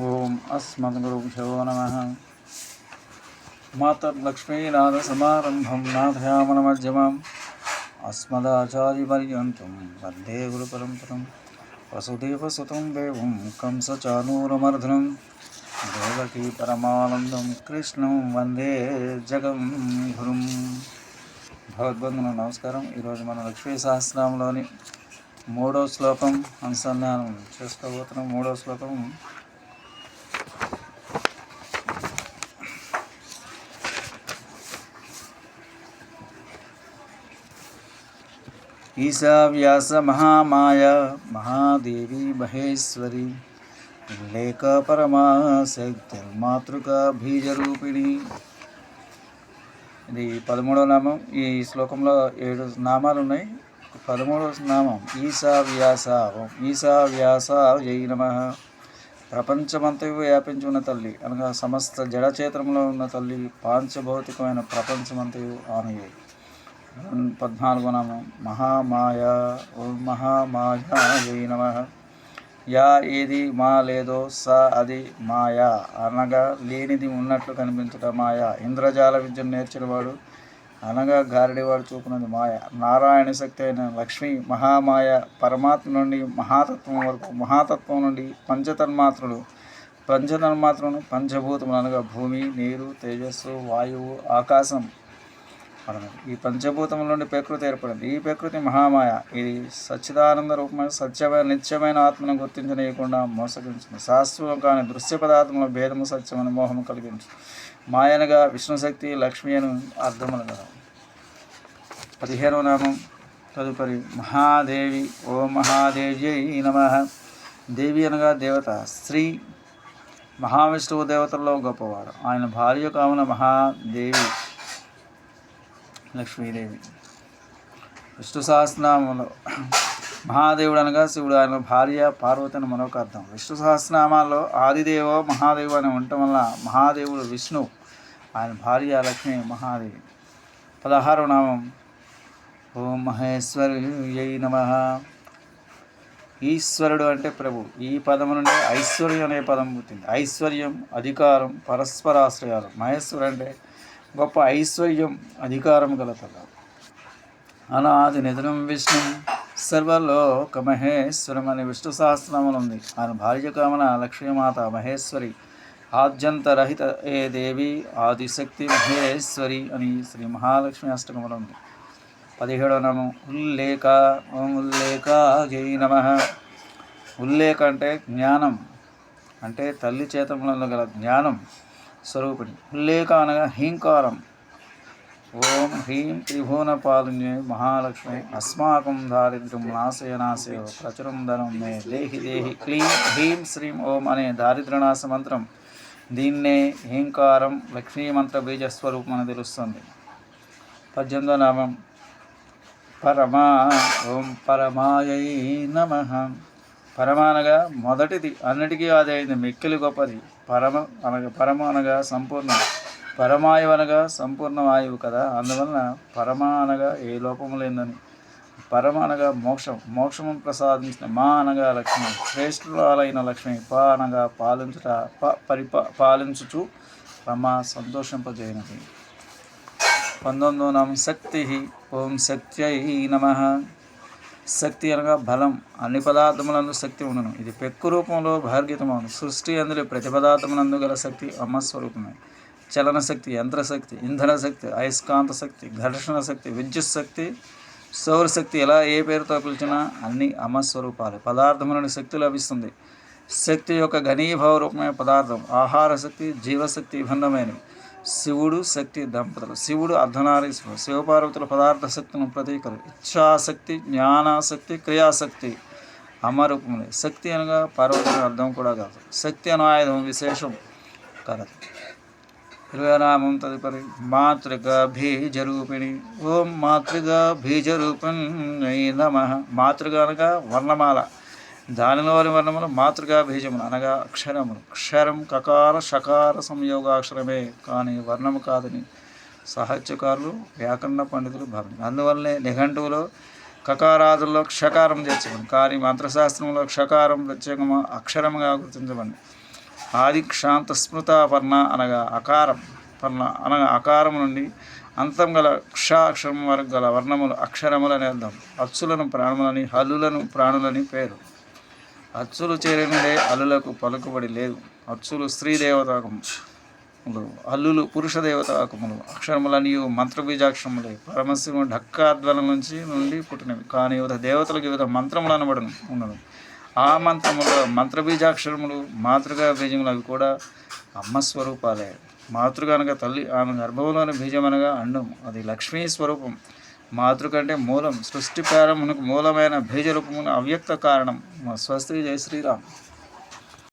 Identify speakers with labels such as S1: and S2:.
S1: ఓం అస్మద్గురుభ్యో నమ. మాతర్లక్ష్మీనాథసమారంభం నాథయామనమధ్యమాం అస్మదాచార్యపర్యంతం వందే గురుపరంపరం వసుదేవసుతం దేవం కంసచానూరమర్ధనం. దేవకీ పరమానందం కృష్ణం వందే జగం గురుం భగవద్బంధును నమస్కారం. ఈరోజు మన లక్ష్మీ సహస్రంలోని మూడో శ్లోకం అనుసంధానం చేసుకోబోతున్నాం. మూడో శ్లోకం ఈశావ్యాస మహామాయ మహాదేవి మహేశ్వరి లేక పరమా శక్తి మాతృక బీజరూపిణి ఇది పదమూడవ నామం. ఈ శ్లోకంలో ఏడు నామాలు ఉన్నాయి పదమూడవ నామం. ఈశా వ్యాస ఈశా వ్యాస జై నమ. ప్రపంచమంతయు వ్యాపించి ఉన్న తల్లి అనగా సమస్త జడచేత్రంలో ఉన్న తల్లి పాంచభౌతికమైన ప్రపంచమంతయు ఆమెయే పద్నాలుగో నామం. మహామాయ ఓం మహామాయ నమ. యా ఏది మా లేదో స అది మాయా. అనగా లేనిది ఉన్నట్లు కనిపించట మాయా. ఇంద్రజాల విద్యను నేర్చినవాడు అనగా గారడివాడు చూపునది మాయ. నారాయణ శక్తి అయిన లక్ష్మి మహామాయ పరమాత్మ నుండి మహాతత్వం వరకు మహాతత్వం నుండి పంచతన్మాత్రులు పంచతన్మాత్రను పంచభూతములు అనగా భూమి నీరు తేజస్సు వాయువు ఆకాశం. అన్నది ఈ పంచభూతముల నుండి ప్రకృతి ఏర్పడింది. ఈ ప్రకృతి మహామాయ. ఇది సచ్చిదానంద రూపమైన సత్యమైన నిత్యమైన ఆత్మను గుర్తించనీయకుండా మోసగించింది. శాస్త్రం కాని దృశ్య పదార్థముల భేదము సత్యమైన మోహము కలిగించు. మాయనగా విష్ణుశక్తి లక్ష్మి అని అర్థములు కదా పదిహేనవ నామం. తదుపరి మహాదేవి. ఓ మహాదేవ్యై నమ. దేవి అనగా దేవత. స్త్రీ మహావిష్ణువు దేవతల్లో గొప్పవాడు. ఆయన భార్య కావున మహాదేవి. లక్ష్మీదేవి. విష్ణు సహస్రనామంలో మహాదేవుడు అనగా శివుడు. ఆయన భార్య పార్వతి అని మరొక అర్థం. విష్ణు సహస్రనామాల్లో ఆదిదేవో మహాదేవు అని ఉండటం వల్ల మహాదేవుడు విష్ణు ఆయన భార్య లక్ష్మి మహాదేవి. పదహారవ నామం. ఓం మహేశ్వరి యై నమ. ఈశ్వరుడు అంటే ప్రభు. ఈ పదము నుండి ఐశ్వర్యం అనే పదం పుట్టింది. ఐశ్వర్యం అధికారం పరస్పరాశ్రయాలు. మహేశ్వరు అంటే గొప్ప ఐశ్వర్యం అధికారం గల తల అనాది నిధనం విష్ణు సర్వలోక మహేశ్వరం అనే విష్ణు సహస్రనామం ఉంది ఆయన భార్య కామన లక్ష్మీమాత మహేశ్వరి ఆద్యంతరహిత ఏ దేవి ఆదిశక్తి మహేశ్వరి అని శ్రీ మహాలక్ష్మి అష్టకములు ఉంది పదిహేడవ నామం ఉల్లేఖ ఓం ఉల్లేఖ జై నమ. ఉల్లేఖ అంటే జ్ఞానం అంటే తల్లి చేతములలో గల జ్ఞానం. స్వరూపిణి. ఉల్లేఖ అనగా హీంకారం. ఓం హ్రీం త్రిభువన పాలిన్యే మహాలక్ష్మి. అస్మాకం దారిద్ర్యం నాశయ నాశయ. ప్రచురం ధనం మే దేహి దేహి. క్లీం హ్రీం శ్రీం ఓం అనే దారిద్ర్యనాశ మంత్రం. దీన్నే హీంకారం లక్ష్మీ మంత్ర బీజస్వరూపం అని తెలుస్తుంది. పద్దెనిమిదో నామం. పరమా ఓం పరమాయై నమ. పరమానగా మొదటిది అన్నిటికీ ఆది అయింది. మిక్కిలి గొప్పది. పరమ అనగా పరమ అనగా సంపూర్ణ. పరమాయు అనగా సంపూర్ణ వాయువు కదా. అందువలన పరమ అనగా ఏ లోపము లేదని పరమ అనగా మోక్షం. మోక్షము ప్రసాదించిన మా అనగా లక్ష్మి. శ్రేష్ఠురాలైన లక్ష్మి. ప అనగా పాలించుట ప పరిపా పాలించుచు రమ సంతోషింపజేయనది. పంతొమ్మిదో నామం శక్తి. ఓం శక్త్యై నమ. శక్తి అనగా బలం. అన్ని పదార్థములందు శక్తి ఉండను. ఇది పెక్కు రూపంలో భార్గీతమవును సృష్టి అందులో ప్రతి పదార్థములందు గల శక్తి అమ్మ స్వరూపమే చలన శక్తి యంత్రశక్తి ఇంధన శక్తి అయస్కాంత శక్తి ఘర్షణ శక్తి విద్యుత్ శక్తి సౌరశక్తి ఎలా ఏ పేరుతో పిలిచినా అన్ని అమ్మ స్వరూపాలు పదార్థములను శక్తి లభిస్తుంది. శక్తి యొక్క ఘనీభావ రూపమైన పదార్థం ఆహార శక్తి జీవశక్తి భిన్నమైనవి శివుడు శక్తి దంపతులు. శివుడు అర్ధనారీశ్వరుడు. శివపార్వతుల పదార్థ శక్తులను ప్రతీకలు. ఇచ్ఛాశక్తి జ్ఞానాశక్తి క్రియాశక్తి అమరూపములు. శక్తి అనగా పార్వతుల అర్థం కూడా కాదు. శక్తి అను ఆయుధం విశేషం కలదు ఇరవై నామం తదుపరి మాతృక బీజరూపిణి ఓం మాతృక బీజరూపిణి నమ. మాతృక అనగా వర్ణమాల. దానిలోని వర్ణములు మాతృగా బీజములు అనగా అక్షరములు అక్షరం కకార షకార సంయోగాక్షరమే కానీ వర్ణము కాదని సాహిత్యకారులు వ్యాకరణ పండితులు భావించారు అందువల్లనే నిఘంటువులో కకారాదుల్లో క్షకారం చేర్చబడి కానీ మంత్రశాస్త్రంలో క్షకారం ప్రత్యేకంగా అక్షరముగా గుర్తించబడింది. ఆది క్షాంత స్మృత పర్ణ అనగా అకారం పర్ణ అనగా అకారం నుండి అంతం గల క్షాక్షరం వరకు గల వర్ణములు అక్షరములని అర్థం. అచ్చులను ప్రాణములని హల్లులను ప్రాణులని పేరు. అచ్చులు చేరినడే అల్లులకు పలుకుబడి లేదు. అచ్చులు స్త్రీ దేవతాకములు అల్లులు పురుష దేవతాకములు అక్షరములనియు మంత్రబీజాక్షరములే. పరమశివుని ఢక్కాద్వలం నుంచి నుండి పుట్టినవి. కానీ వివిధ దేవతలకు వివిధ మంత్రములు అనబడను ఉండను ఆ మంత్రముల మంత్రబీజాక్షరములు మాతృగా బీజములు అవి కూడా అమ్మ స్వరూపాలే మాతృగనగా తల్లి ఆమె గర్భంలోని బీజం అనగా అండం అది లక్ష్మీ స్వరూపం. మాతృకంటే మూలం సృష్టి ప్రారంభమునకు మూలమైన బీజరూపమున అవ్యక్త కారణం. మా స్వస్తి జయ శ్రీరామ్.